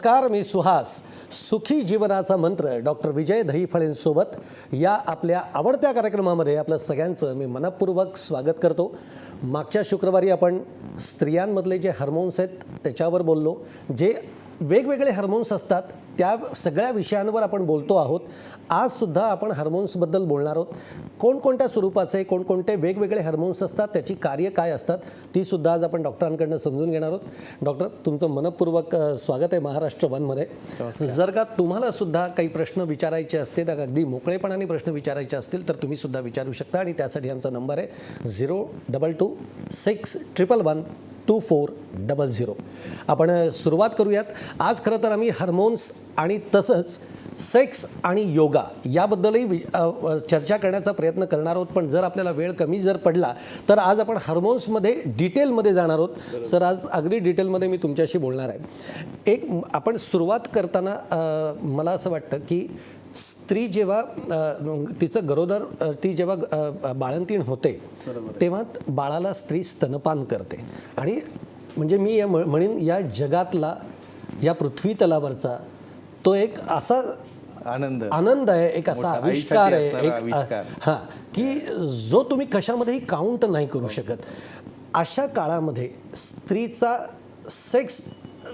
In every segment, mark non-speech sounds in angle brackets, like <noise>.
नमस्कार मी सुहास. सुखी जीवनाचा मंत्र डॉक्टर विजय दहीफळेंसोबत या आपल्या आवडत्या कार्यक्रमामध्ये आपलं सगळ्यांचं मी मनपूर्वक स्वागत करतो. मागच्या शुक्रवारी आपण स्त्रियांमधले जे हार्मोन्स आहेत त्याच्यावर बोललो. जे वेगवेगळे हार्मोन्स असतात. त्या सगळ्या विषयांवर आपण बोलतो आहोत. आजसुद्धा आपण हार्मोन्सबद्दल बोलणार आहोत. कोणकोणत्या स्वरूपाचे कोणकोणते वेगवेगळे हार्मोन्स असतात त्याची कार्य काय असतात ती सुद्धा आज आपण डॉक्टरांकडनं समजून घेणार आहोत. डॉक्टर तुमचं मनपूर्वक स्वागत आहे महाराष्ट्र वनमध्ये जर का तुम्हाला सुद्धा काही प्रश्न विचारायचे असतील तर अगदी मोकळेपणाने प्रश्न विचारायचे असतील तर तुम्ही सुद्धा विचारू शकता. आणि त्यासाठी आमचा नंबर आहे zero double two six triple one two four double zero आपण सुरुवात करूयात. आज खरं तर आम्ही हार्मोन्स आणि तसंच सेक्स आणि योगा याबद्दलही चर्चा करण्याचा प्रयत्न करणार आहोत. पण जर आपल्याला वेळ कमी जर पडला तर आज आपण हार्मोन्समध्ये डिटेलमध्ये जाणार आहोत. सर आज अगदी डिटेलमध्ये मी तुमच्याशी बोलणार आहे. एक आपण सुरुवात करताना मला असं वाटतं की स्त्री जेव्हा तिचं गरोदर ती जेव्हा बाळंतीण होते तेव्हा बाळाला स्त्री स्तनपान करते. आणि म्हणजे मी या म्ह- म्हणेन या जगातला या पृथ्वी तलावरचा तो एक असा आनंद. आनंद आहे एक असा आविष्कार आहे एक. हां की जो तुम्ही कशामध्येही काउंट नाही करू शकत. अशा काळामध्ये स्त्रीचा सेक्स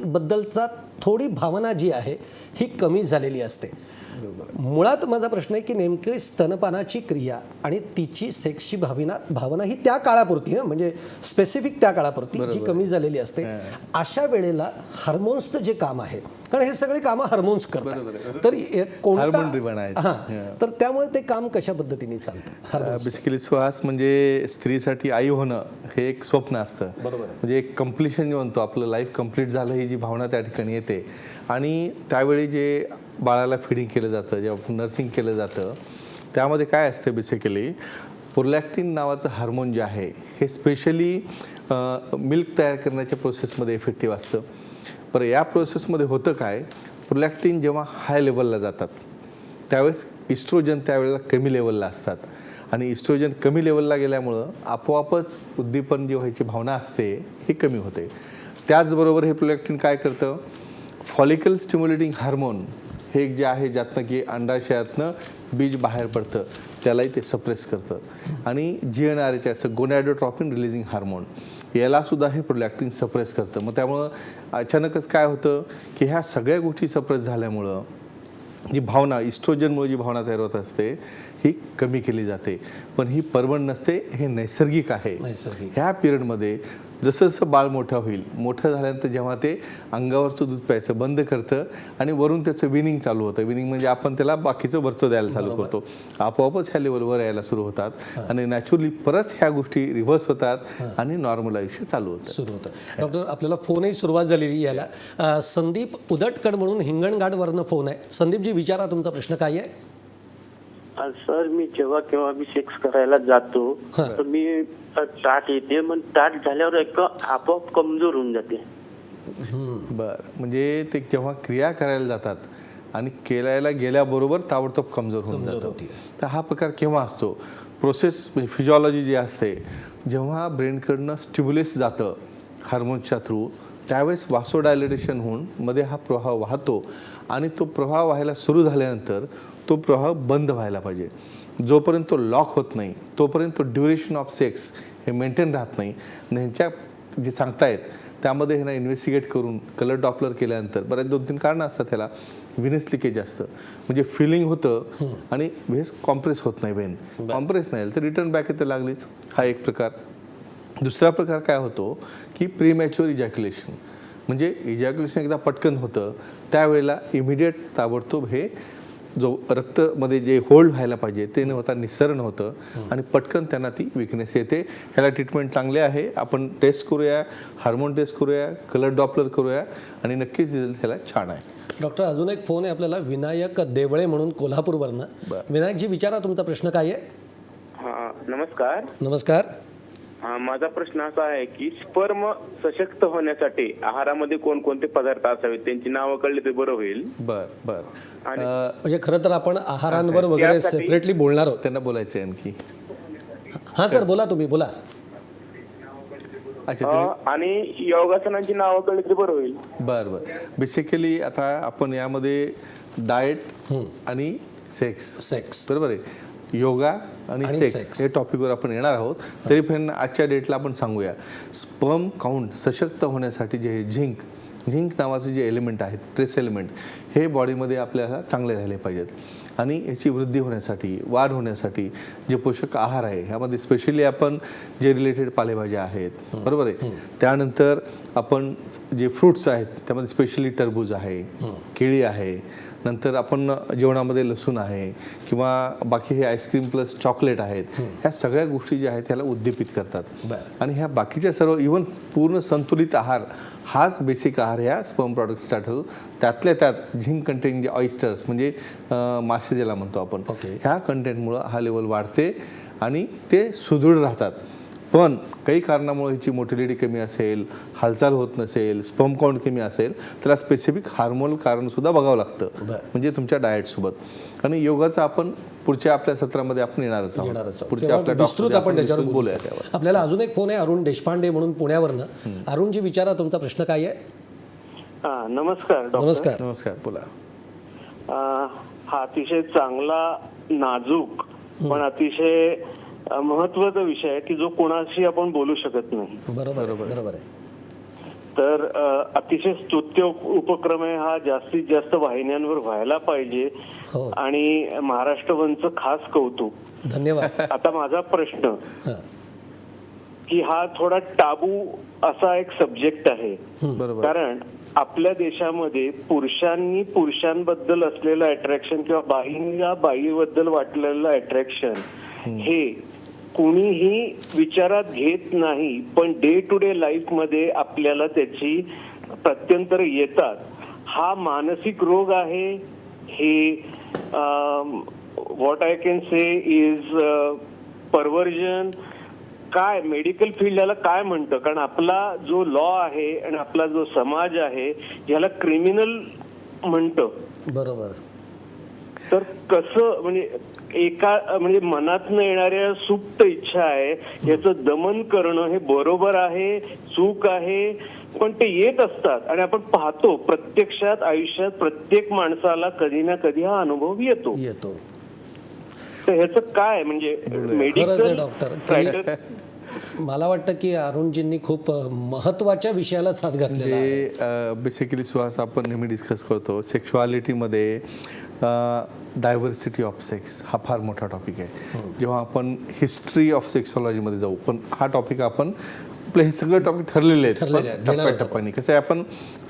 बद्दलचा थोडी भावना जी आहे ही कमी झालेली असते. मुळात माझा प्रश्न आहे की नेमके स्तनपानाची क्रिया आणि तिची सेक्सची भावना भावना ही त्या काळापुरती म्हणजे स्पेसिफिक त्या काळापुरती जी कमी झालेली असते. अशा वेळेला हार्मोन्सचं जे काम आहे कारण हे सगळे कामं हार्मोन्स करतात. तर कोणता. हां. तर त्यामुळे ते काम कशा पद्धतीने चालतं? बेसिकली श्वास म्हणजे स्त्रीसाठी आई होणं हे एक स्वप्न असतं. बरोबर. म्हणजे एक कम्प्लिशन जे म्हणतो आपलं लाईफ कंप्लीट झालं ही जी भावना त्या ठिकाणी येते. आणि त्यावेळी जे बाळाला फिडिंग केलं जातं जेव्हा नर्सिंग केलं जातं त्यामध्ये काय असतं बेसिकली प्रोलॅक्टिन नावाचं हार्मोन जे आहे हे स्पेशली मिल्क तयार करण्याच्या प्रोसेसमध्ये इफेक्टिव्ह असतं. बरं या प्रोसेसमध्ये होतं काय? प्रोलॅक्टिन जेव्हा हाय लेवलला जातात त्यावेळेस इस्ट्रोजन त्यावेळेला कमी लेवलला असतात. आणि इस्ट्रोजन कमी लेवलला गेल्यामुळं आपोआपच उद्दीपन जी व्हायची भावना असते ही कमी होते. त्याचबरोबर हे प्रोलॅक्टिन काय करतं? फॉलिकल स्टिम्युलेटिंग हार्मोन हे एक जे आहे ज्यातनं की अंडाशयातनं बीज बाहेर पडतं त्यालाही ते सप्रेस करतं. आणि जी एन आर एच असं गोनॅडोट्रॉपिन रिलीजिंग हार्मोन याला सुद्धा हे प्रोलॅक्टिन सप्रेस करतं. मग त्यामुळं अचानकच काय होतं की ह्या सगळ्या गोष्टी सप्रेस झाल्यामुळं जी भावना इस्ट्रोजनमुळे जी भावना तयार होत असते ही कमी केली जाते. पण ही परवड नसते हे नैसर्गिक आहे. नैसर्गिक. ह्या पिरियडमध्ये जसं जसं बाळ मोठं होईल मोठं झाल्यानंतर जेव्हा ते अंगावरचं दूध प्यायचं बंद करतं आणि वरून त्याचं विनिंग चालू होतं. विनिंग म्हणजे आपण त्याला बाकीचं वरचं द्यायला चालू करतो. आपोआपच ह्या लेवलवर यायला सुरू होतात आणि नॅचरली परत ह्या गोष्टी रिव्हर्स होतात आणि नॉर्मल आयुष्य चालू होतं. सुरू होतं. डॉक्टर आपल्याला फोनही सुरुवात झालेली याला. संदीप उदटकड म्हणून हिंगणघाटवरनं फोन आहे. संदीपजी विचारा तुमचा प्रश्न काय आहे? सर मी जेव्हा केव्हा मी सेक्स करायला जातो हा. तर मी टाट येते मग टाट झाल्यावर एक आपोआप कमजोर होऊन जाते बर म्हणजे ते जेव्हा क्रिया करायला जातात आणि केल्याला गेल्याबरोबर ताबडतोब कमजोर होऊन कमजोर जातो होते. तर हा प्रकार केव्हा असतो प्रोसेस म्हणजे फिजिओलॉजी जी असते जेव्हा ब्रेनकडनं स्टिम्युलेस जातं हार्मोन्सच्या थ्रू त्यावेळेस वासोडायलेटेशन होऊन मध्ये हा प्रवाह वाहतो आणि तो प्रवाह व्हायला सुरू झाल्यानंतर तो प्रवाह बंद व्हायला पाहिजे. जोपर्यंत तो लॉक होत नाही तोपर्यंत तो ड्युरेशन ऑफ सेक्स हे मेंटेन राहत नाही. ह्यांच्या जे सांगतायत त्यामध्ये ह्यांना इन्व्हेस्टिगेट करून कलर डॉपलर केल्यानंतर बऱ्याच दोन तीन कारणं असतात त्याला व्हिनस लिकेज असतं. म्हणजे फिलिंग होतं आणि व्हेस कॉम्प्रेस होत नाही वेन कॉम्प्रेस नाही तर रिटर्न बॅक येते लागलीच. हा एक प्रकार. दुसरा प्रकार काय होतो की प्रीमॅच्युअर इजॅक्युलेशन. म्हणजे इजॅक्युलेशन एकदा पटकन होतं त्यावेळेला इमिडिएट ताबडतोब हे जो रक्तमध्ये जे होल्ड व्हायला पाहिजे ते न होता निसरण होतं आणि पटकन त्यांना ती विकनेस येते. ह्याला ट्रीटमेंट चांगले आहे. आपण टेस्ट करूया हार्मोन टेस्ट करूया कलर डॉपलर करूया आणि नक्कीच रिझल्ट ह्याला छान आहे. डॉक्टर अजून एक फोन आहे आपल्याला विनायक देवळे म्हणून कोल्हापूरवरनं. विनायकजी विचारा तुमचा प्रश्न काय आहे? हा नमस्कार. नमस्कार. हा, माझा प्रश्न असा आहे की स्पर्म सशक्त होण्यासाठी आहारामध्ये कोणकोणते पदार्थ असावेत? त्यांची नावं कळली तर बरं होईल. बर बर. आणि- म्हणजे खरं तर आपण आहारांवर वगैरे त्यासाठी- सेपरेटली बोलणार आहोत. त्यांना बोलायचं आहे आणखी. हां सर बोला तुम्ही बोला. अच्छा, अं, आणि योगासनांची नावं कळली तर बरं होईल. बरं बरं. बेसिकली आता आपण यामध्ये डाएट आणि सेक्स सेक्स बरोबर आहे? योगा आणि सेक्स. हे टॉपिकवर आपण येणार आहोत. तरी पण आजच्या डेटला आपण सांगूया. स्पर्म काउंट सशक्त होण्यासाठी जे झिंक झिंक नावाचे जे एलिमेंट आहेत ट्रेस एलिमेंट हे बॉडीमध्ये आपल्याला चांगले राहिले पाहिजेत. आणि याची वृद्धी होण्यासाठी वाढ होण्यासाठी जे पोषक आहार आहे ह्यामध्ये स्पेशली आपण जे रिलेटेड पालेभाज्या आहेत बरोबर आहे? त्यानंतर आपण जे फ्रुट्स आहेत त्यामध्ये स्पेशली टरबूज आहे केळी आहे नंतर आपण जेवणामध्ये लसूण आहे किंवा बाकी हे आईस्क्रीम प्लस चॉकलेट आहेत ह्या सगळ्या गोष्टी ज्या आहेत त्याला उद्दीपित करतात. आणि ह्या बाकीच्या सर्व इवन पूर्ण संतुलित आहार हाच बेसिक आहार ह्या स्पर्म प्रॉडक्टचा ठरतो त्यातल्या त्यात झिंक कंटेन जे ऑइस्टर्स म्हणजे मासे ज्याला म्हणतो आपण. ह्या कंटेंटमुळं हा लेवल वाढते आणि ते सुदृढ राहतात पण काही कारणामुळे ह्याची मोटिलिटी कमी असेल हालचाल होत नसेल स्पर्म काउंट कमी असेल त्याला स्पेसिफिक हार्मोनल कारण सुद्धा बघावं लागतं. म्हणजे तुमच्या डाएट सोबत. आणि योगाचं आपण पुढच्या आपल्या सत्रामध्ये आपण येणारच आहोत. पुढच्या आपल्या विस्तृत आपण त्याच्यावर बोलूया. आपल्याला अजून एक फोन आहे अरुण देशपांडे म्हणून पुण्यावरनं. अरुणजी विचारा तुमचा प्रश्न काय आहे? हा नमस्कार डॉक्टर नमस्कार. नमस्कार बोला. हा अतिशय चांगला नाजूक पण अतिशय महत्त्वाचा विषय आहे की जो कोणाशी आपण बोलू शकत नाही. बरोबर बरोबर आहे. तर अतिशय स्तुत्य उप- उपक्रम आहे हा. जास्तीत जास्त वाहिन्यांवर व्हायला पाहिजे. हो. आणि महाराष्ट्र वनचं खास कौतुक. धन्यवाद. आता माझा प्रश्न. की हा थोडा टाबू असा एक सब्जेक्ट आहे. बरोबर. कारण आपल्या देशामध्ये पुरुषांनी पुरुषांबद्दल असलेलं अट्रॅक्शन किंवा बाईंना बाईबद्दल वाटलेलं अट्रॅक्शन हे कुणीही विचारात घेत नाही पण डे टू डे लाईफमध्ये आपल्याला त्याची प्रत्यंतर येतात. हा मानसिक रोग आहे. हे what I can say is perversion काय मेडिकल फील्ड याला काय म्हणतं? कारण आपला जो लॉ आहे आणि आपला जो समाज आहे याला क्रिमिनल म्हणतं. बरोबर. तर कसं म्हणजे एका म्हणजे मनातनं येणाऱ्या सुप्त इच्छा आहे याचं दमन करणं हे बरोबर आहे चूक आहे पण ते येत असतात. आणि आपण पाहतो प्रत्यक्षात आयुष्यात प्रत्येक माणसाला कधी ना कधी हा अनुभव येतो. येतो. तर ह्याचं काय म्हणजे मेडिकल डॉक्टर. मला वाटतं की अरुणजींनी खूप महत्त्वाच्या विषयाला साथ जे बेसिकली सुहास आपण नेहमी डिस्कस करतो सेक्शुअलिटीमध्ये डायव्हर्सिटी ऑफ सेक्स हा फार मोठा टॉपिक आहे. जेव्हा आपण हिस्ट्री ऑफ सेक्सॉलॉजीमध्ये जाऊ पण हा टॉपिक आपण आपलं हे सगळं टॉपिक ठरलेले आहेत. टप्प्याटप्प्याने. कसं आहे आपण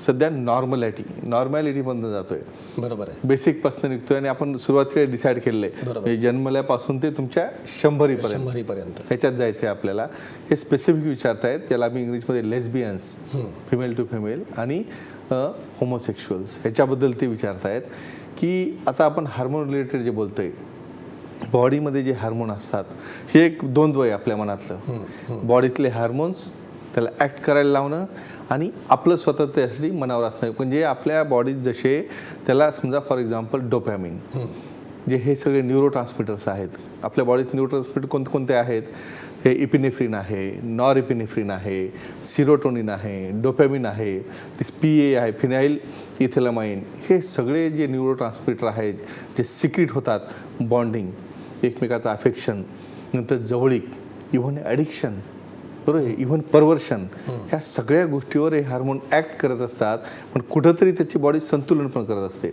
सध्या नॉर्मॅलिटी नॉर्मॅलिटीमधनं जातोय. बरोबर आहे. बेसिकपासून निघतोय आणि आपण सुरुवातीला डिसाईड केलेलं आहे. म्हणजे जन्मल्यापासून ते तुमच्या शंभरीपर्यंत. शंभरीपर्यंत. ह्याच्यात जायचं आहे आपल्याला. हे स्पेसिफिक विचारतायत ज्याला आम्ही इंग्लिशमध्ये लेस्बियन्स फिमेल टू फिमेल आणि होमोसेक्शुअल्स ह्याच्याबद्दल ते विचारतायत की आता आपण हार्मोन रिलेटेड जे बोलतोय बॉडीमध्ये जे हार्मोन असतात हे एक द्वंद्व आहे आपल्या मनातलं. बॉडीतले हार्मोन्स त्याला ॲक्ट करायला लावणं आणि आपलं स्वतः त्यासाठी मनावर असणं. म्हणजे आपल्या बॉडीत जसे त्याला समजा फॉर एक्झाम्पल डोपॅमिन जे हे सगळे न्यूरो ट्रान्समिटर्स आहेत. आपल्या बॉडीत न्यूरो ट्रान्समिटर कोणते कोणते आहेत? हे इपिनेफ्रिन आहे नॉर इपिनेफ्रिन आहे सिरोटोनिन आहे डोपॅमिन आहे दिस पी ए आहे फिनाईल इथेलमाइन हे सगळे जे न्यूरो ट्रान्समिटर आहेत जे सिक्रिट होतात बॉन्डिंग एकमेकाचं अफेक्शन नंतर जवळीक इव्हन ॲडिक्शन बरोबर इव्हन परवर्शन ह्या सगळ्या गोष्टीवर हे हार्मोन ॲक्ट करत असतात पण कुठंतरी त्याची बॉडी संतुलन पण करत असते.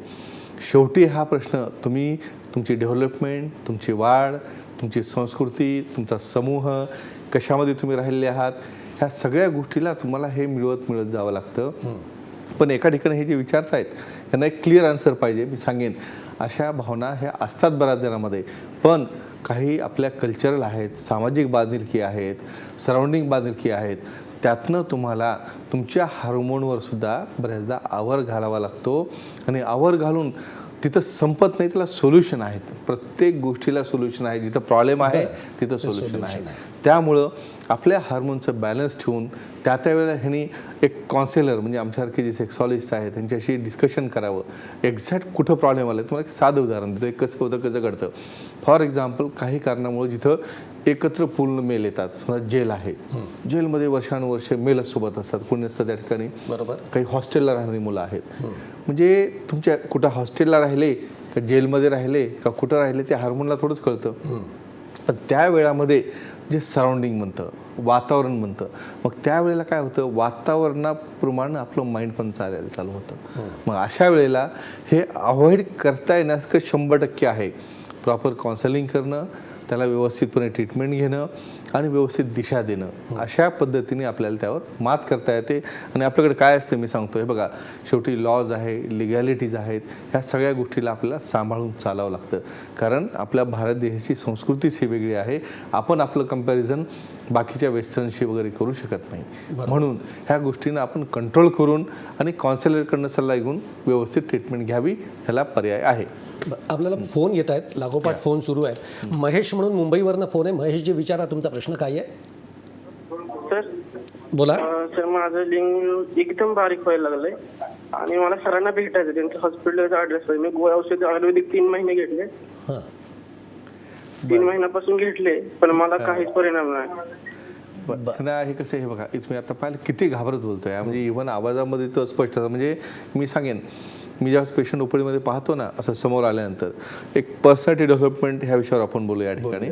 शेवटी हा प्रश्न तुम्ही तुमची डेव्हलपमेंट तुमची वाढ तुमची संस्कृती तुमचा समूह कशामध्ये तुम्ही राहिलेले आहात ह्या सगळ्या गोष्टीला तुम्हाला हे मिळवत मिळत जावं लागतं. पण एका ठिकाणी हे जे विचारतायत यांना एक क्लिअर आन्सर पाहिजे. मी सांगेन अशा भावना ह्या असतात बऱ्याच जणांमध्ये. पण काही आपल्या कल्चरल आहेत सामाजिक बांधिलकी आहेत सराउंडिंग बांधिलकी आहेत त्यातनं तुम्हाला तुमच्या हार्मोनवर सुद्धा बऱ्याचदा आवर घालावा लागतो आणि आवर घालून तिथं संपत नाही त्याला सोल्युशन आहेत. प्रत्येक गोष्टीला सोल्युशन आहे. जिथं प्रॉब्लेम आहे तिथं सोल्युशन आहे. त्यामुळं आपल्या हार्मोनचं बॅलन्स ठेवून त्या त्या वेळेला ह्यांनी एक कॉन्सेलर म्हणजे आमच्यासारखे जे सेक्सॉलिस्ट आहेत त्यांच्याशी डिस्कशन करावं. एक्झॅक्ट कुठं प्रॉब्लेम आला तुम्हाला एक साधं उदाहरण देतो. एक कसं होतं कसं घडतं. फॉर एक्झाम्पल काही कारणामुळे जिथं एकत्र पूर्ण मेल येतात. समजा जेल आहे. जेलमध्ये वर्षानुवर्ष मेलच सोबत असतात कोणी असतं त्या ठिकाणी. बरोबर. काही हॉस्टेलला राहणारी मुलं आहेत. म्हणजे तुमच्या कुठं हॉस्टेलला राहिले का जेलमध्ये राहिले का कुठं राहिले ते हार्मोनला थोडंच कळतं. पण त्या वेळामध्ये जे सराउंडिंग म्हणतं वातावरण म्हणतं मग त्यावेळेला काय होतं वातावरणाप्रमाणे आपलं माइंड पण चालायला चालू होतं. मग अशा वेळेला हे अवॉइड करता येण्यास शंभर टक्के आहे. प्रॉपर काउन्सिलिंग करणं त्याला व्यवस्थितपणे ट्रीटमेंट घेणं आणि व्यवस्थित दिशा देणं. अशा पद्धतीने आपल्याला त्यावर मात करता येते. आणि आपल्याकडे काय असते मी सांगतो हे बघा शेवटी लॉज आहे लिगॅलिटीज आहेत ह्या सगळ्या गोष्टीला आपल्याला सांभाळून चालावं लागतं. कारण आपल्या भारत देशाची संस्कृतीच ही वेगळी आहे. आपण आपलं कंपॅरिझन बाकीच्या वेस्टर्नशी वगैरे करू शकत नाही. म्हणून ह्या गोष्टींना आपण कंट्रोल करून आणि काउन्सिलरकडनं सल्ला घेऊन व्यवस्थित ट्रीटमेंट घ्यावी ह्याला पर्याय आहे. आपल्याला फोन येत आहेत लागोपाठ फोन सुरू आहेत. महेश म्हणून मुंबईवरनं फोन आहे. महेशजी विचारा तुमचा प्रश्न काय आहे? सर बोला. सर माझं लिंग एकदम बारीक व्हायला लागलंय. आणि मला सरांना भेटायचं त्यांच्या हॉस्पिटलचा ऍड्रेस आहे. मी गोळ्या औषध आयुर्वेदिक तीन महिने घेतले. हां. तीन महिन्यापासून घेतले पण मला काहीच परिणाम नाही. पण हे कसं आहे हे बघा. तुम्ही आता पाहिलं किती घाबरत बोलतोय. म्हणजे इव्हन आवाजामध्ये तर स्पष्ट. होतं. म्हणजे मी सांगेन मी ज्यावेळेस पेशंट ओपीडीमध्ये पाहतो ना असं समोर आल्यानंतर एक पर्सनॅलिटी डेव्हलपमेंट ह्या विषयावर आपण बोलूया या ठिकाणी.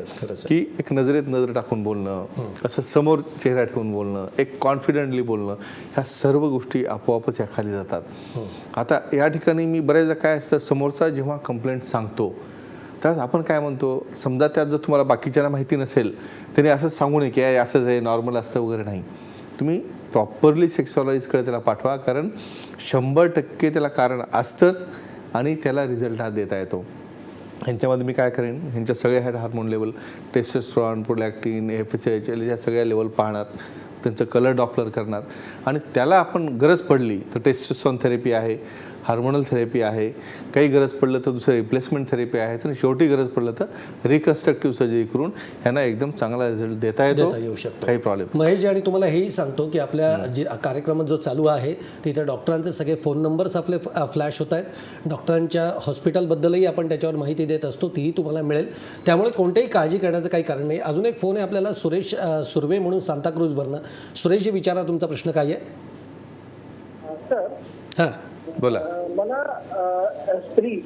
की एक नजरेत नजर टाकून बोलणं असं समोर चेहरा ठेवून बोलणं एक कॉन्फिडेंटली बोलणं ह्या सर्व गोष्टी आपोआपच या खाली जातात. आता या ठिकाणी मी बऱ्याचदा काय असतं समोरचा जेव्हा कंप्लेंट सांगतो त्यात आपण काय म्हणतो समजा त्यात जर तुम्हाला बाकीच्यांना माहिती नसेल त्याने असंच सांगू नये की "आहे, असंच आहे नॉर्मल असतं वगैरे नाही. तुम्ही प्रॉपरली सेक्सॉलॉजीकडे त्याला पाठवा कारण शंभर टक्के त्याला कारण असतंच आणि त्याला रिझल्ट हा देता येतो. ह्यांच्यामध्ये मी काय करेन ह्यांच्या सगळ्या ह्या hormone level testosterone prolactin F S H L या सगळ्या लेवल पाहणार. त्यांचं कलर डॉपलर करणार. आणि त्याला आपण गरज पडली तर टेस्टोस्ट्रॉन थेरपी आहे. हार्मोनल थेरपी आहे काही गरज पडलं तर दुसरं रिप्लेसमेंट थेरपी आहे आणि शेवटी गरज पडलं तर रिकन्स्ट्रक्टिव्ह सर्जरी करून ह्यांना एकदम चांगला रिझल्ट देता येतो. येऊ शकतो. काही प्रॉब्लेम महेशजी आणि तुम्हाला हेही सांगतो की आपल्या जे कार्यक्रम जो चालू आहे तिथे डॉक्टरांचे सगळे फोन नंबर्स आपले फ्लॅश होत आहेत. डॉक्टरांच्या हॉस्पिटलबद्दलही आपण त्याच्यावर माहिती देत असतो तीही तुम्हाला मिळेल. त्यामुळे कोणतेही काळजी करण्याचं काही कारण नाही. अजून एक फोन आहे आपल्याला सुरेश सुर्वे म्हणून सांताक्रूजवरनं. सुरेशजी विचारा तुमचा प्रश्न काय आहे? सर. हां. बोला. मला स्त्री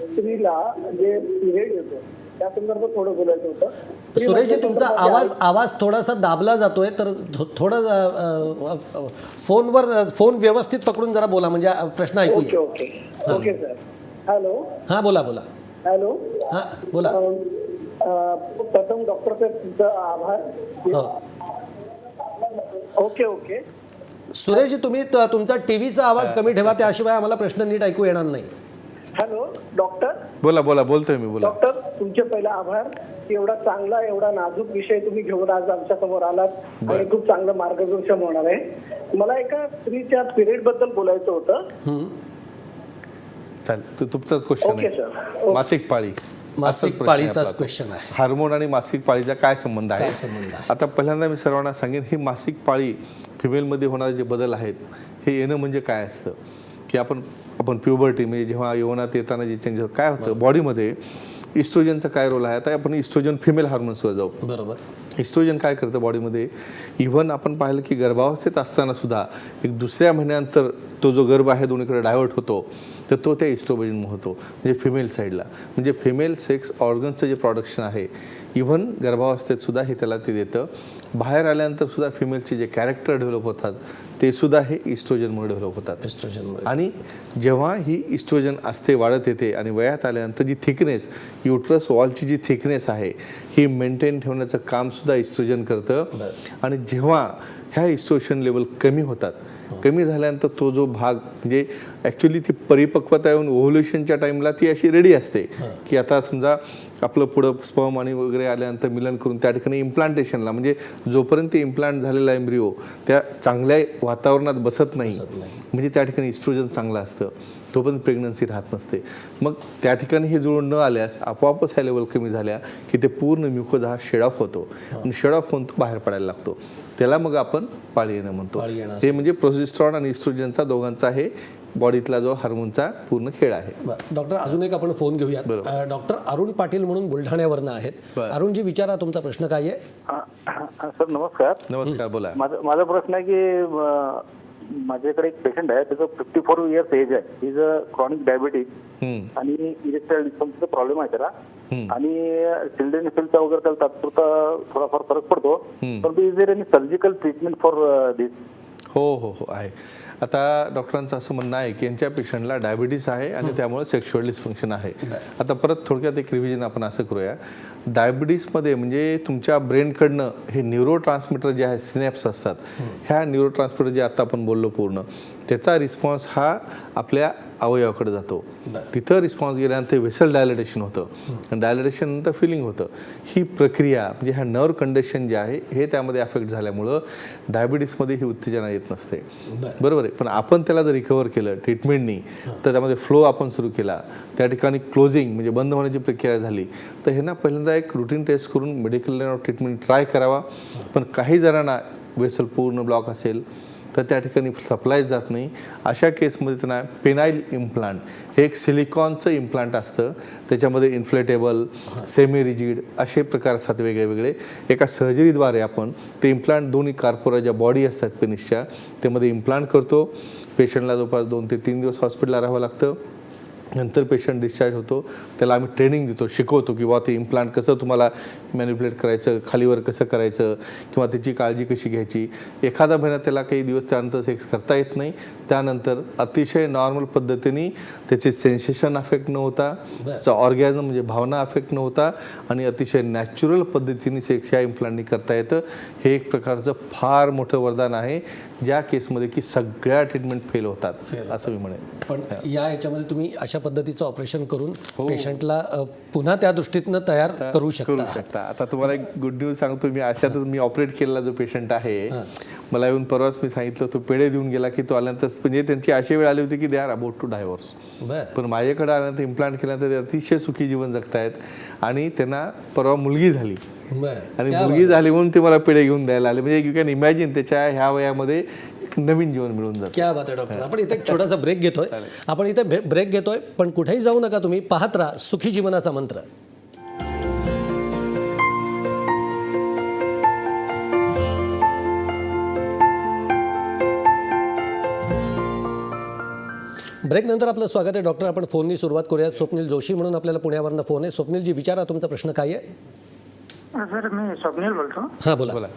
स्त्रीला जे पिरियड येतो त्या संदर्भात थोडं बोलायचं होतं. सुरेशजी तुमचा आवाज आवाज थोडासा दाबला जातोय तर थोडं फोनवर फोन व्यवस्थित पकडून जरा बोला म्हणजे प्रश्न ऐकू okay okay. Okay sir. Hello? हां बोला बोला. हॅलो? हां बोला. प्रथम डॉक्टरचे तुमचं आभार. हो. Okay okay. सुरेशजी तुम्ही त- तुमचा टीव्हीचा आवाज कमी ठेवा त्याशिवाय आम्हाला प्रश्न नीट ऐकू येणार नाही. Hello doctor? बोला बोला बोलतोय मी बोला. डॉक्टर तुमचे पहिला आभार. की एवढा चांगला एवढा नाजूक विषय तुम्ही घेऊन आज आमच्यासमोर आलात आणि खूप चांगलं मार्गदर्शन होणार आहे. मला एका स्त्रीच्या पिरियडबद्दल बोलायचं होतं. चालेल तो तुमचाच क्वेश्चन ओके आहे सर मासिक पाळी. मासिक पाळीचाच. क्वेश्चन आहे. हार्मोन आणि मासिक पाळीचा काय संबंध आहे? काय संबंध आहे? आता पहिल्यांदा मी सर्वांना सांगेन ही मासिक पाळी फिमेलमध्ये होणारे जे बदल आहेत हे येणं म्हणजे काय असतं? की आपण आपण प्युबर्टी म्हणजे जेव्हा यवनात येताना जे चेंज काय होतं? बॉडीमध्ये इस्ट्रोजनचा काय रोल आहे? आता आपण इस्ट्रोजन फिमेल हार्मोन्सवर जाऊ. बरोबर. इस्ट्रोजन काय करतं बॉडीमध्ये इव्हन आपण पाहिलं की गर्भावस्थेत असताना सुद्धा एक दुसऱ्या महिन्यानंतर तो जो गर्भ आहे दोन्हीकडे डायव्हर्ट होतो तर तो त्या इस्ट्रोबेजन होतो. म्हणजे फिमेल साईडला म्हणजे फिमेल सेक्स ऑर्गन्सचं जे प्रोडक्शन आहे इव्हन गर्भावस्थेत सुद्धा हे त्याला ते देतं. बाहेर आल्यानंतर सुद्धा फिमेलचे जे कॅरेक्टर डेव्हलप होतात ते सुद्धा हे इस्ट्रोजनमुळे डेव्हलप होतात. एस्ट्रोजनमुळे आणि जेव्हा ही इस्ट्रोजन असते वाढत येते आणि वयात आल्यानंतर जी थिकनेस युट्रस वॉलची जी थिकनेस आहे ही मेंटेन ठेवण्याचं काम सुद्धा इस्ट्रोजन करतं. आणि जेव्हा ह्या इस्ट्रोजन लेवल कमी होतात कमी झाल्यानंतर तो जो भाग म्हणजे ॲक्च्युली ती परिपक्वता येऊन ओव्होल्युशनच्या टाईमला ती अशी रेडी असते. की आता समजा आपलं पुढं स्पर्म आणि वगैरे आल्यानंतर मिलन करून त्या ठिकाणी इम्प्लांटेशनला म्हणजे जोपर्यंत इम्प्लांट झालेला एम्ब्रिओ त्या चांगल्या वातावरणात बसत नाही. म्हणजे त्या ठिकाणी इस्ट्रोजन चांगलं असतं. तोपर्यंत प्रेग्नन्सी राहत नसते. मग त्या ठिकाणी हे जुळून न आल्यास आपोआपच ह्या लेवल कमी झाल्या की ते पूर्ण म्युकोजा हा शेड ऑफ होतो. आणि शेड ऑफ होऊन तो बाहेर पडायला लागतो. त्याला मग आपण पाळी येणं म्हणतो. पाळी येणं ते म्हणजे प्रोजेस्ट्रॉन आणि इस्ट्रोजनचा दोघांचा हे बॉडीतला जो हार्मोनचा पूर्ण खेळ आहे. डॉक्टर अजून एक आपण फोन. अ, डॉक्टर अरुण पाटील म्हणून बुलढाण्यावरनं आहेत. अरुणजी विचारा तुमचा प्रश्न काय आहे? सर नमस्कार. नमस्कार बोला. माझा माझा प्रश्न आहे की माझ्याकडे एक पेशंट आहे त्याचं फिफ्टी फोर इयर्स एज आहे इज अ क्रॉनिक डायबिटीज. आणि इरेक्टाईल डिस्फंक्शनचा प्रॉब्लेम आहे त्याला. आणि चिल्ड्रन फिल्डचा वगैरे त्याला तात्पुरता थोडाफार फरक पडतो. परंतु is there any surgical treatment for this हो हो हो आहे. आता डॉक्टरांचं असं म्हणणं आहे की यांच्या पेशंटला डायबिटीस आहे आणि त्यामुळे सेक्शुअल डिस्फंक्शन आहे. आता परत थोडक्यात एक रिव्हिजन आपण असं करूया. डायबिटीसमध्ये म्हणजे तुमच्या ब्रेनकडनं हे न्यूरो ट्रान्समिटर जे आहे सिनेप्स असतात ह्या न्यूरो ट्रान्समिटर जे आता आपण बोललो पूर्ण त्याचा रिस्पॉन्स हा आपल्या अवयवाकडे जातो. तिथं रिस्पॉन्स गेल्यानंतर वेसल डायलिटेशन होतं. आणि डायलिटेशन नंतर फिलिंग होतं. ही प्रक्रिया म्हणजे ह्या नर्व कंडिशन जे आहे हे त्यामध्ये अफेक्ट झाल्यामुळं डायबिटीसमध्ये ही उत्तेजना येत नसते. बरोबर आहे. पण आपण त्याला जर रिकवर केलं ट्रीटमेंटनी तर त्यामध्ये फ्लो आपण सुरू केला. त्या ठिकाणी क्लोजिंग म्हणजे बंद होण्याची प्रक्रिया झाली तर हे ना पहिल्यांदा एक रुटीन टेस्ट करून मेडिकल ट्रीटमेंट ट्राय करावा. पण काही जणांना वेसल पूर्ण ब्लॉक असेल तर त्या ठिकाणी सप्लाय जात नाही. अशा केसमध्ये त्यांना पेनाईल इम्प्लांट हे एक सिलिकॉनचं इम्प्लांट असतं. त्याच्यामध्ये इन्फ्लेटेबल सेमी रिजिड असे प्रकार असतात वेगळे वेगळे एका सर्जरीद्वारे आपण ते इम्प्लांट दोन्ही कार्पोरा ज्या बॉडी असतात पेनिसच्या त्यामध्ये इम्प्लांट करतो. पेशंटला जवळपास दोन ते तीन दिवस हॉस्पिटलला राहावं लागतं. नंतर पेशंट डिस्चार्ज होतो त्याला आम्ही ट्रेनिंग देतो शिकवतो किंवा ते इम्प्लांट कसं तुम्हाला मॅनिप्युलेट करायचं खालीवर कसं करायचं किंवा त्याची काळजी कशी घ्यायची. एखादा महिना त्याला काही दिवस त्यानंतर सेक्स करता येत नाही. त्यानंतर अतिशय नॉर्मल पद्धतीने त्याचे सेन्सेशन अफेक्ट न होता त्याचा ऑर्गॅझम म्हणजे भावना अफेक्ट न होता आणि अतिशय नॅचरल पद्धतीने सेक्स या इम्प्लांटनी करता येतं. हे एक प्रकारचं फार मोठं वरदान आहे ज्या केसमध्ये की सगळ्या ट्रीटमेंट फेल होतात असं मी म्हणेन. पण या याच्यामध्ये तुम्ही अशा पद्धतीचं ऑपरेशन करून हो. पेशंटला पुन्हा त्या दृष्टीतनं तयार करू शकता. आता तुम्हाला एक गुड न्यूज सांगतो मी. अशातच मी ऑपरेट केलेला जो पेशंट आहे मला येऊन परवाच मी सांगितलं तो पेढे देऊन गेला की तो आल्यानंतर म्हणजे त्यांची अशी वेळ आली होती की they are about to divorce पण माझ्याकडे आल्यानंतर इम्प्लांट केल्यानंतर ते अतिशय सुखी जीवन जगतायत आणि त्यांना परवा मुलगी झाली. आणि मुलगी झाली म्हणून ते मला पेढे घेऊन द्यायला आले. म्हणजे यू कॅन इमॅजिन त्याच्या ह्या वयामध्ये एक नवीन जीवन मिळून जातं. क्या बात आहे डॉक्टर आपण इथे एक छोटासा ब्रेक घेतोय. आपण इथे ब्रेक घेतोय पण कुठेही जाऊ नका तुम्ही. पाहत राहा सुखी जीवनाचा मंत्र. ब्रेक नंतर आपलं स्वागत आहे डॉक्टर आपण फोननी सुरुवात करूयात. स्वप्नील जोशी म्हणून आपल्याला पुण्यावरनं फोन आहे. स्वप्नीलजी विचारा तुमचा प्रश्न काय आहे? सर मी स्वप्नील बोलतो. हां बोला. बोला.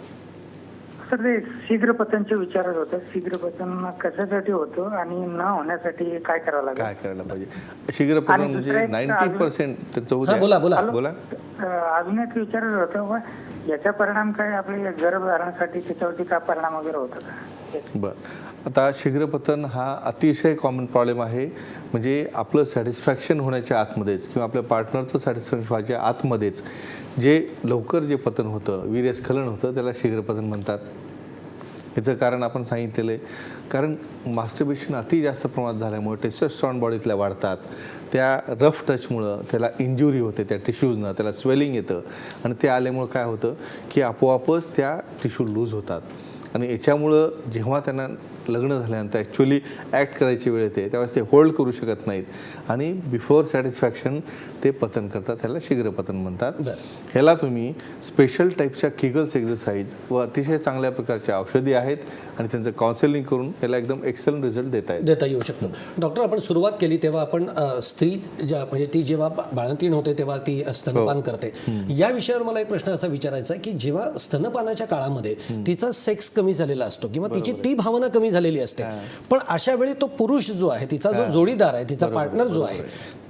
सर ते शीघ्रपतनचे विचारत होतं. शीघ्रपतन कशासाठी होतं आणि न होण्यासाठी काय करावं लागेल? काय करायला पाहिजे? शीघ्रपतन आणि म्हणजे दुसरं एक नाईन्टी पर्सेंट त्यांचं होऊ हां द्या. बोला बोला. बोला. अं, अजून एक विचारत होतं व याचा परिणाम काय? आपल्या गर्भधारणासाठी त्याच्यावरती काय परिणाम वगैरे होतं का? बर. आता शीघ्रपतन हा अतिशय कॉमन प्रॉब्लेम आहे. म्हणजे आपलं सॅटिस्फॅक्शन होण्याच्या आतमध्येच किंवा आपल्या पार्टनरचं सॅटिस्फॅक्शन व्हायच्या आतमध्येच जे लवकर जे पतन होतं वीर्यस्खलन होतं त्याला शीघ्रपतन म्हणतात. याचं कारण आपण सांगितलेलं आहे. कारण मास्टरबेशन अति जास्त प्रमाणात झाल्यामुळे टेस्टोस्टेरॉन बॉडीतल्या वाढतात. त्या रफ टचमुळं त्याला इंजुरी होते त्या टिश्यूजनं त्याला स्वेलिंग येतं. आणि ते आल्यामुळं काय होतं की आपोआपच त्या टिश्यू लूज होतात. आणि याच्यामुळं जेव्हा त्यांना लग्न झाल्यानंतर ॲक्च्युली ॲक्ट करायची वेळ येते त्यावेळेस ते होल्ड करू शकत नाहीत. आणि बिफोर सॅटिस्फॅक्शन ते पतन करतात त्याला शीघ्र पतन म्हणतात. ह्याला तुम्ही स्पेशल टाईपच्या किगल्स एक्झरसाइज व अतिशय चांगल्या प्रकारच्या औषधी आहेत आणि त्यांचं काउन्सिलिंग करून त्याला एकदम एक्सलंट रिझल्ट देता येत. देता येऊ शकतो. डॉक्टर आपण सुरुवात केली तेव्हा आपण स्त्री ज्या म्हणजे ती जेव्हा बाळंतीण होते तेव्हा ती स्तनपान करते. या विषयावर मला एक प्रश्न असा विचारायचा आहे की जेव्हा स्तनपानाच्या काळामध्ये तिचा सेक्स कमी झालेला असतो किंवा तिची ती भावना कमी झालेली असते पण अशा वेळी तो पुरुष जो आहे तिचा जो जोडीदार आहे तिचा पार्टनर जो आहे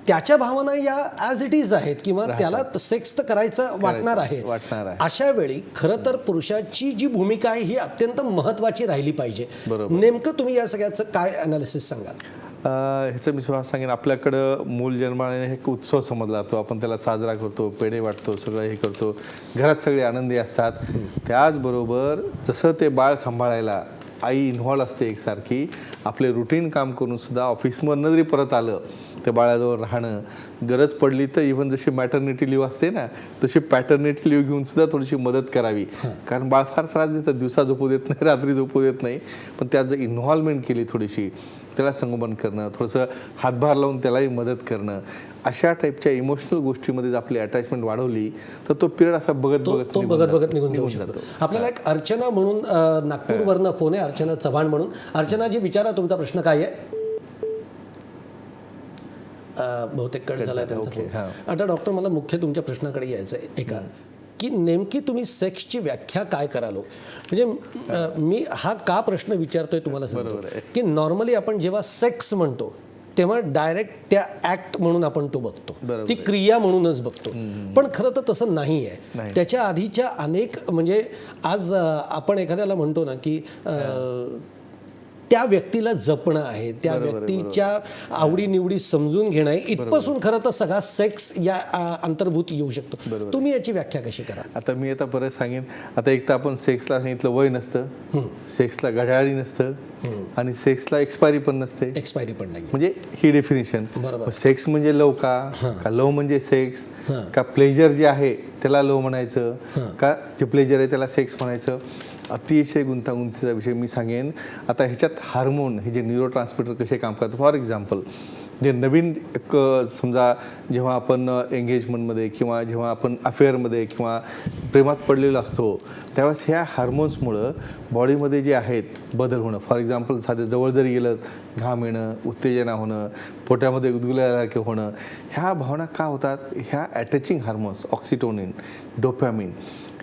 त्याच्या भावना या ॲज इट इज आहेत किंवा त्याला सेक्स तर करायचं वाटणार आहे. वाटणार आहे. अशा वेळी खरं तर पुरुषाची जी भूमिका आहे ही अत्यंत महत्वाची राहिली पाहिजे. नेमकं तुम्ही या सगळ्याचं काय अनालिसिस सांगाल? ह्याचं मी सुद्धा सांगेन. आपल्याकडं मूल जन्माने हे एक उत्सव समजला जातो आपण त्याला साजरा करतो पेढे वाटतो सगळं हे करतो. घरात सगळे आनंदी असतात. त्याचबरोबर जसं ते बाळ सांभाळायला आई इन्व्हॉल्व असते एकसारखी आपले रुटीन काम करून सुद्धा ऑफिसमधनं जरी परत आलं त्या बाळाजवळ राहणं गरज पडली तर इव्हन जशी मॅटर्निटी लिव्ह असते ना तशी पॅटर्निटी लिव्ह घेऊन सुद्धा थोडीशी मदत करावी. कारण बाळ फार त्रास देतं दिवसा झोपू देत नाही रात्री झोपू देत नाही. पण त्यात जर इन्व्हॉल्वमेंट केली थोडीशी त्याला संगोपन करणं थोडंसं हातभार लावून त्यालाही मदत करणं अशा टाईपच्या इमोशनल गोष्टीमध्ये जर आपली अटॅचमेंट वाढवली तर तो पिरियड असा बघत बघत तो बघत. बघत निघून जाऊ शकतो. आपल्याला एक अर्चना म्हणून नागपूरवरनं फोन आहे अर्चना चव्हाण म्हणून. अर्चनाजी विचारा तुमचा प्रश्न काय आहे? बहुतेक कट झालाय त्यांचा. आता डॉक्टर मला मुख्य तुमच्या प्रश्नाकडे यायचं आहे. एका की नेमकी तुम्ही सेक्सची व्याख्या काय करालो? म्हणजे मी हा का प्रश्न विचारतोय तुम्हाला सांगतो? की नॉर्मली आपण जेव्हा सेक्स म्हणतो तेव्हा डायरेक्ट त्या ऍक्ट म्हणून आपण तो बघतो. ती क्रिया म्हणूनच बघतो. पण खरं तर तसं नाही आहे. त्याच्या आधीच्या अनेक म्हणजे आज आपण एखाद्याला म्हणतो ना की त्या व्यक्तीला जपणं आहे. त्या व्यक्तीच्या आवडीनिवडी समजून घेणं आहे. इथपासून खरं तर सगळा सेक्स या अंतर्भूत येऊ शकतो. तुम्ही याची व्याख्या कशी करा? आता मी आता परत सांगेन. आता एक तर आपण सेक्सला सांगितलं वय नसतं. सेक्सला घड्याळी नसतं. आणि सेक्सला एक्सपायरी पण नसते. एक्सपायरी पण नाही म्हणजे ही डेफिनेशन. बरोबर. सेक्स म्हणजे लव का? का लव म्हणजे सेक्स? का प्लेजर जे आहे त्याला लव म्हणायचं? का जे प्लेजर आहे त्याला सेक्स म्हणायचं? अतिशय गुंतागुंतीचा विषय मी सांगेन. आता ह्याच्यात हार्मोन हे जे न्यूरो ट्रान्समिटर कसे काम करतात. फॉर एक्झाम्पल जे नवीन एक, समजा जेव्हा आपण एंगेजमेंटमध्ये किंवा जेव्हा आपण अफेअरमध्ये किंवा प्रेमात पडलेलो असतो त्यावेळेस ह्या हार्मोन्समुळं बॉडीमध्ये जे आहेत बदल होणं. फॉर एक्झाम्पल साधे जवळ जरी गेलं घाम येणं उत्तेजना होणं पोटामध्ये उद्गुल्यासारखं होणं ह्या भावना का होतात? ह्या अटॅचिंग हार्मोन्स ऑक्सिटोनिन डोपॅमिन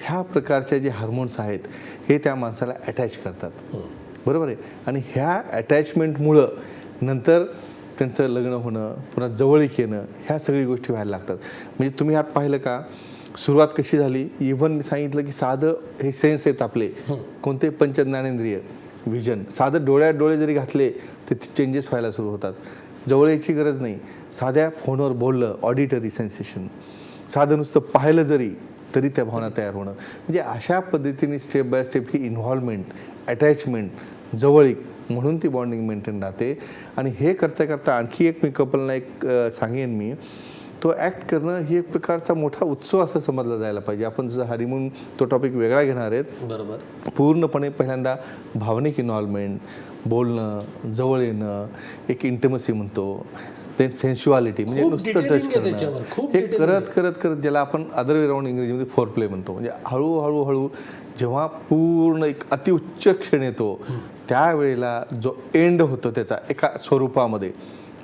ह्या प्रकारचे जे हार्मोन्स आहेत हे त्या माणसाला अटॅच करतात. बरोबर आहे? आणि ह्या अटॅचमेंटमुळं नंतर त्यांचं लग्न होणं पुन्हा जवळीक येणं ह्या सगळी गोष्टी व्हायला लागतात. म्हणजे तुम्ही आत पाहिलं का सुरुवात कशी झाली? इव्हन मी सांगितलं की साधं हे सेन्स आहेत आपले. कोणते पंचज्ञानेंद्रिय विजन साधं डोळ्यात डोळे जरी घातले ते चेंजेस व्हायला सुरू होतात. जवळ यायची गरज नाही. साध्या फोनवर बोललं ऑडिटरी सेन्सेशन साधं नुसतं पाहिलं जरी तरी त्या भावना तयार होणं. म्हणजे अशा पद्धतीने स्टेप बाय स्टेप ही इन्व्हॉल्वमेंट अटॅचमेंट जवळीक म्हणून ती बॉन्डिंग मेंटेन राहते. आणि हे करता करता आणखी एक मी कपलना एक सांगेन मी. तो ॲक्ट करणं ही एक प्रकारचा मोठा उत्सव असं समजला जायला पाहिजे. आपण जसं हरिमून तो टॉपिक वेगळा घेणार आहेत. बरोबर. पूर्णपणे पहिल्यांदा भावनिक इन्व्हॉल्वमेंट बोलणं जवळ येणं एक इंटिमसी म्हणतो. ते सेन्शुअलिटी म्हणजे नुसतं टच करणं. हे करत करत करत ज्याला आपण अदर वे राऊंड इंग्रजीमध्ये फोर प्ले म्हणतो. म्हणजे हळूहळू हळू जेव्हा पूर्ण एक अतिउच्च क्षण येतो त्यावेळेला जो एंड होतो त्याचा एका स्वरूपामध्ये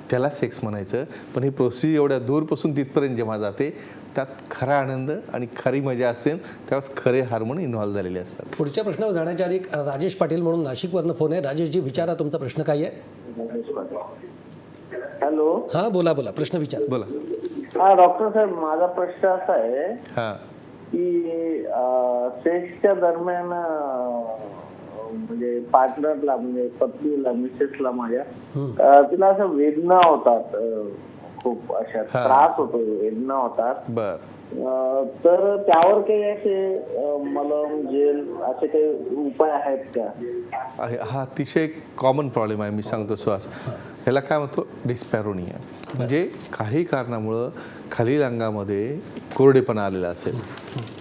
त्याला सेक्स म्हणायचं. पण ही प्रोसिजर एवढ्या दूरपासून तिथपर्यंत जेव्हा जाते त्यात खरा आनंद आणि खरी मजा असते त्यावेळेस खरे हार्मोन इन्व्हॉल्व झालेले असतात. पुढच्या प्रश्नावर जाण्याच्या आधी राजेश पाटील म्हणून नाशिकवरनं फोन आहे. राजेशजी विचारा तुमचा प्रश्न काय आहे? हॅलो. हां बोला बोला. प्रश्न विचार. बोला. हा डॉक्टर साहेब माझा प्रश्न असा आहे हां. की सेक्सच्या दरम्यान म्हणजे पार्टनरला म्हणजे पत्नीला मिसेसला माझ्या तिला असं वेदना होतात खूप अशा. त्रास होतो वेदना होतात. बर. तर त्यावर काही असे मलम जेल असे काही उपाय आहेत का? हा अतिशय कॉमन प्रॉब्लेम आहे. मी सांगतो श्वास. ह्याला काय म्हणतो? डिस्पॅरोनिया म्हणजे काही कारणामुळं खालील अंगामध्ये कोरडेपणा आलेला असेल.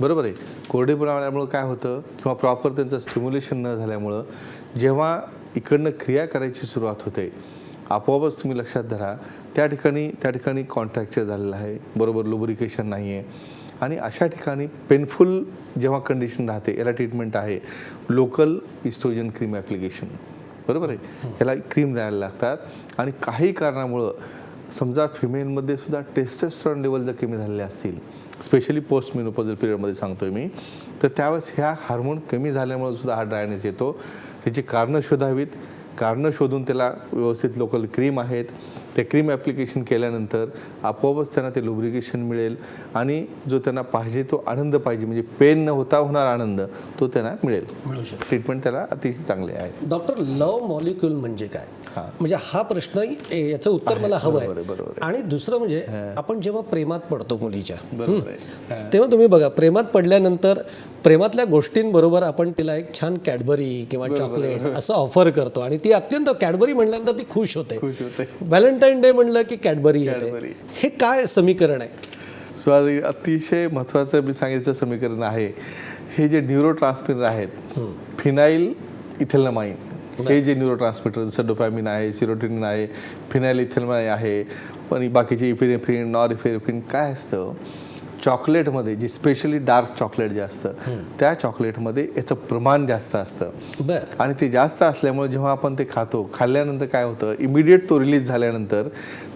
बरोबर आहे? कोरडेपणा आल्यामुळं काय होतं? किंवा प्रॉपर त्यांचं स्टिम्युलेशन न झाल्यामुळं जेव्हा इकडनं क्रिया करायची सुरुवात होते आपोआपच तुम्ही लक्षात धरा त्या ठिकाणी त्या ठिकाणी कॉन्ट्रॅक्चर झालेलं आहे. बरोबर? लुब्रिकेशन नाही आहे आणि अशा ठिकाणी पेनफुल जेव्हा कंडिशन राहते याला ट्रीटमेंट आहे लोकल इस्ट्रोजन क्रीम ॲप्लिकेशन बरोबर आहे? याला क्रीम द्यायला लागतात. आणि काही कारणामुळं समजा फिमेलमध्ये सुद्धा टेस्टेस्ट्रॉन लेवल जर कमी झालेले असतील स्पेशली पोस्ट मेनोपॉझल पिरियडमध्ये सांगतोय मी तर त्यावेळेस ह्या हार्मोन कमी झाल्यामुळे सुद्धा हा ड्रायनेस येतो. त्याची कारणं शोधावीत. कारणं शोधून त्याला व्यवस्थित लोकल क्रीम आहेत. ते क्रीम ॲप्लिकेशन केल्यानंतर आपोआपच त्यांना ते लुब्रिकेशन मिळेल आणि जो त्यांना पाहिजे तो आनंद पाहिजे म्हणजे पेन न होता होणार आनंद तो त्यांना मिळेल. मिळू शकतो. ट्रीटमेंट त्याला अतिशय चांगले आहे. डॉक्टर लव मॉलिक्युल म्हणजे काय? हा. म्हणजे हा प्रश्न याचं उत्तर मला हवं आहे, बरोबर आणि दुसरं म्हणजे आपण जेव्हा प्रेमात पडतो मुलीच्या बरोबर तेव्हा तुम्ही बघा प्रेमात पडल्यानंतर प्रेमातल्या गोष्टींबरोबर आपण तिला एक छान कॅडबरी किंवा चॉकलेट असं ऑफर करतो. आणि ती अत्यंत कॅडबरी म्हणल्यानंतर ती खुश होते. खुश होते. व्हॅलेंटाईन डे म्हणलं की कॅडबरी येते. हे काय समीकरण आहे? सो आज अतिशय महत्त्वाचं मी सांगितलं समीकरण आहे. हे जे न्यूरो ट्रान्समिटर आहेत फिनाईल इथेलनामाइन हे जे न्यूरो ट्रान्समिटर जसं डोपॅमिन आहे सिरोटिनिन आहे फिनाईल इथेलमाइन आहे आणि बाकीचे इफिनेफ्रिन नॉर इफिनेफ्रिन काय असतं? चॉकलेटमध्ये जी स्पेशली डार्क चॉकलेट जे असतं त्या चॉकलेटमध्ये याचं प्रमाण जास्त असतं. आणि ते जास्त असल्यामुळे जेव्हा आपण ते खातो खाल्ल्यानंतर काय होतं इमिडिएट तो रिलीज झाल्यानंतर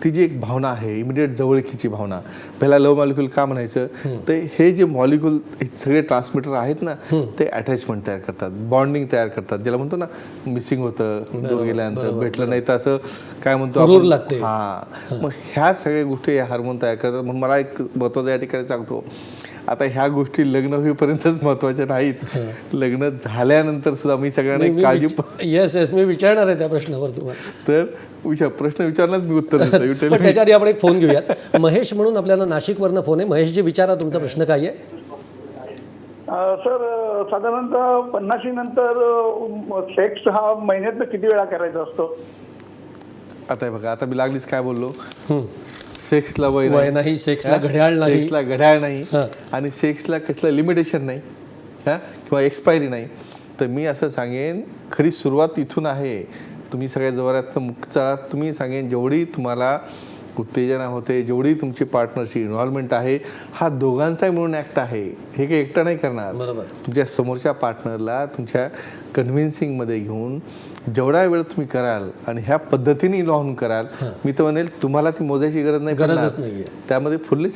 ती जी एक भावना आहे इमिडिएट जवळकीची भावना पहिला लव मॉलिक्युल का म्हणायचं तर हे जे मॉलिक्युल सगळे ट्रान्समिटर आहेत ना ते अटॅचमेंट तयार करतात बॉन्डिंग तयार करतात. ज्याला म्हणतो ना मिसिंग होतं दूर गेल्यानंतर भेटलं नाही तर असं काय म्हणतो. हा. मग ह्या सगळ्या गोष्टी हार्मोन तयार करतात. म्हणून मला एक महत्वाचं या ठिकाणी सांगतो. आता ह्या गोष्टी लग्न होईपर्यंतच महत्त्वाच्या नाहीत. लग्न झाल्यानंतर सुद्धा मी सगळ्यांना एक काळजी येस येस मी विचारणार आहे त्या प्रश्नावर तुम्हाला. तर विचार प्रश्न विचारलाच मी उत्तर देतो. <laughs> You tell पण me. त्याच्या आधी आपण एक फोन घेऊयात. महेश म्हणून आपल्याला नाशिकवरनं फोन आहे. महेशजी विचारा तुमचा प्रश्न काय आहे? सर साधारणतः पन्नाशी नंतर सेक्स हा महिन्यातनं किती वेळा करायचा असतो? आता हे बघा आता मी लागलीच काय बोललो? सेक्सला वय वय नाही, सेक्सला? घड्याळ नाही. सेक्सला घड्याळ नाही. आणि सेक्सला कसलं लिमिटेशन नाही हा किंवा एक्सपायरी नाही तर मी असं सांगेन खरी सुरुवात इथून आहे तुम्ही सगळ्या जवळातनं मुक्ता तुम्ही सांगेन जेवढी तुम्हाला उत्तेजना होते जेवढी तुमची पार्टनरशी इन्व्हॉल्वमेंट आहे हा दोघांचा मिळून ॲक्ट आहे. हे काही एकटा नाही करणार. बरोबर. तुमच्या समोरच्या पार्टनरला तुमच्या कन्व्हिन्सिंगमध्ये घेऊन जेवढा वेळ तुम्ही कराल आणि ह्या पद्धतीने इन्व्हॉल्व कराल मी तर म्हणेल तुम्हाला ती मोजायची गरज नाही गरजच. नाहीये. त्यामध्ये फुल्ली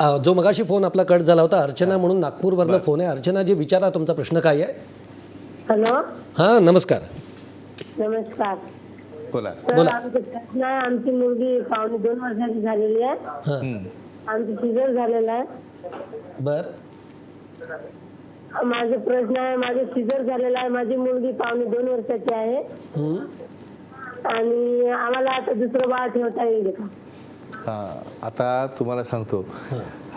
अ, जो मगाशी फोन आपला कट झाला होता अर्चना म्हणून नागपूरवरनं फोन आहे. अर्चना जी विचारा तुमचा प्रश्न काय आहे? हॅलो. हां नमस्कार. नमस्कार. बोला. बोला. आहे आमची मुलगी पावणे दोन वर्षाची झालेली आहे. हां. आमचं सिजर झालेलं आहे. बर. माझा प्रश्न आहे माझं सिजर झालेलं आहे माझी मुलगी पावणे दोन वर्षाची आहे. हम्म. आणि आम्हाला आता दुसरं बाळ ठेवता येईल का? आता तुम्हाला सांगतो.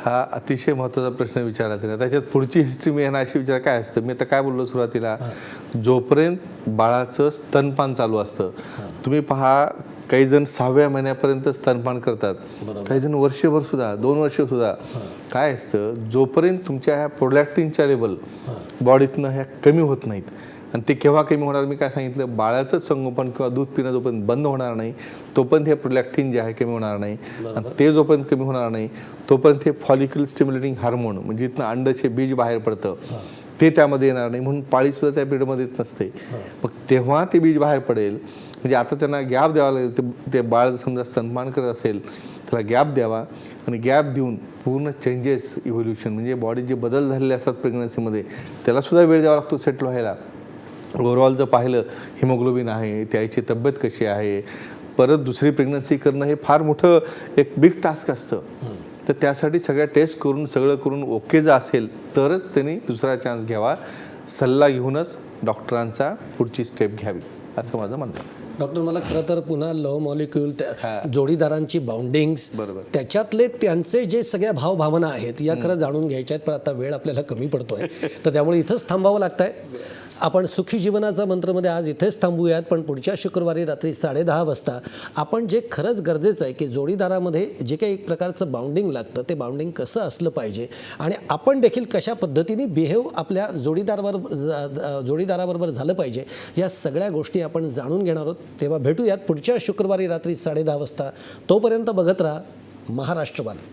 हा. अतिशय महत्त्वाचा प्रश्न विचारला तिने त्याच्यात पुढची हिस्ट्री मी यांना अशी विचार काय असतं? मी आता काय बोललो सुरुवातीला? जोपर्यंत बाळाचं स्तनपान चालू असतं तुम्ही पहा काही जण सहाव्या महिन्यापर्यंत स्तनपान करतात. काही जण वर्षभर सुद्धा दोन वर्ष सुद्धा. काय असतं? जोपर्यंत तुमच्या ह्या प्रोडॅक्टिनच्या लेवल बॉडीतनं ह्या कमी होत नाहीत आणि ते केव्हा कमी होणार? मी काय सांगितलं? बाळाचं संगोपन किंवा दूध पिणं जोपर्यंत बंद होणार नाही तोपर्यंत हे प्रोलॅक्टिन जे आहे कमी होणार नाही. आणि ते जोपर्यंत कमी होणार नाही तोपर्यंत हे फॉलिक्युल स्टिम्युलेटिंग हार्मोन म्हणजे इथनं अंडाचे बीज बाहेर पडतं. ते त्यामध्ये येणार नाही. म्हणून पाळीसुद्धा त्या पिरियडमध्ये येत नसते. मग तेव्हा ते बीज बाहेर पडेल म्हणजे आता त्यांना गॅप द्यावा लागेल. ते ते बाळ समजा स्तनपान करत असेल त्याला गॅप द्यावा आणि गॅप देऊन पूर्ण चेंजेस इव्होल्युशन म्हणजे बॉडी जे बदल झालेले असतात प्रेग्नन्सीमध्ये त्याला सुद्धा वेळ द्यावा लागतो सेटल व्हायला. ओव्हरऑल जर पाहिलं हिमोग्लोबिन आहे त्याची तब्येत कशी आहे परत दुसरी प्रेग्नन्सी करणं हे फार मोठं एक बिग टास्क असतं तर त्यासाठी सगळ्या टेस्ट करून सगळं करून ओके जर असेल तरच त्यांनी दुसरा चान्स घ्यावा सल्ला घेऊनच डॉक्टरांचा पुढची स्टेप घ्यावी असं माझं म्हणणं. डॉक्टर मला खरं तर पुन्हा लव मॉलिक्युल. जोडीदारांची बाउंडिंग्स बरोबर. त्याच्यातले त्यांचे जे सगळ्या भावभावना आहेत या खरं जाणून घ्यायच्या आहेत पण आता वेळ आपल्याला कमी पडतोय तर त्यामुळे इथंच थांबावं लागतंय आपण सुखी जीवनाचा मंत्रमध्ये आज इथेच थांबूयात पण पुढच्या शुक्रवारी रात्री साडेदहा वाजता आपण जे खरंच गरजेचं आहे की जोडीदारामध्ये जे काही एक प्रकारचं बाउंडिंग लागतं ते बाउंडिंग कसं असलं पाहिजे आणि आपण देखील कशा पद्धतीने बिहेव आपल्या जोडीदाराबरोबर जोडीदाराबरोबर झालं पाहिजे या सगळ्या गोष्टी आपण जाणून घेणार आहोत. तेव्हा भेटूयात पुढच्या शुक्रवारी रात्री साडेदहा वाजता. तोपर्यंत बघत राहा महाराष्ट्रवाणी